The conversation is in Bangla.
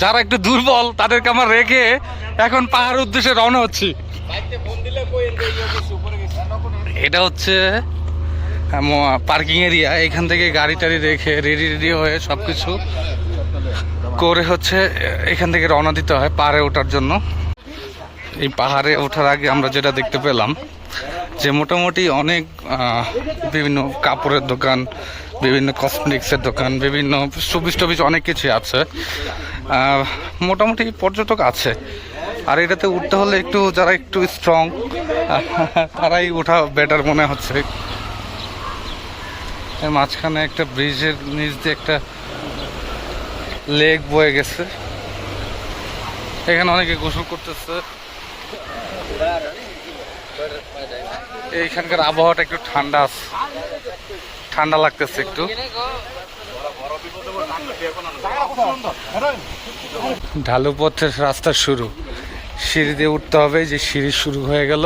যারা একটু দুর্বল, তাদেরকে আমার রেখে এখন পাহাড়ের উদ্দেশ্যে রওনা হচ্ছি। এটা হচ্ছে পার্কিং এরিয়া এখান থেকে গাড়ি টাড়ি রেখে রেডি রেডি হয়ে সব কিছু করে হচ্ছে এখান থেকে রওনা দিতে হয় পাহাড়ে ওঠার জন্য। এই পাহাড়ে ওঠার আগে আমরা যেটা দেখতে পেলাম, যে মোটামুটি অনেক বিভিন্ন কাপড়ের দোকান, বিভিন্ন কসমেটিক্সের দোকান, বিভিন্ন সুবিস টবিস অনেক কিছু আছে। মোটামুটি পর্যটক আছে। আর এটাতে উঠতে হলে একটু যারা একটু স্ট্রং তারাই ওঠা বেটার মনে হচ্ছে। মাঝখানে একটা ব্রিজের নিচ দিয়ে একটা লেক বয়ে গেছে। এখানে অনেকে গোসল করতেছে। এইখানকার আবহাওয়াটা একটু ঠান্ডা আছে। ঠান্ডা লাগতেছে একটু। ঢালু পথের রাস্তা শুরু। সিঁড়ি দিয়ে উঠতে হবে যে সিঁড়ি শুরু হয়ে গেল।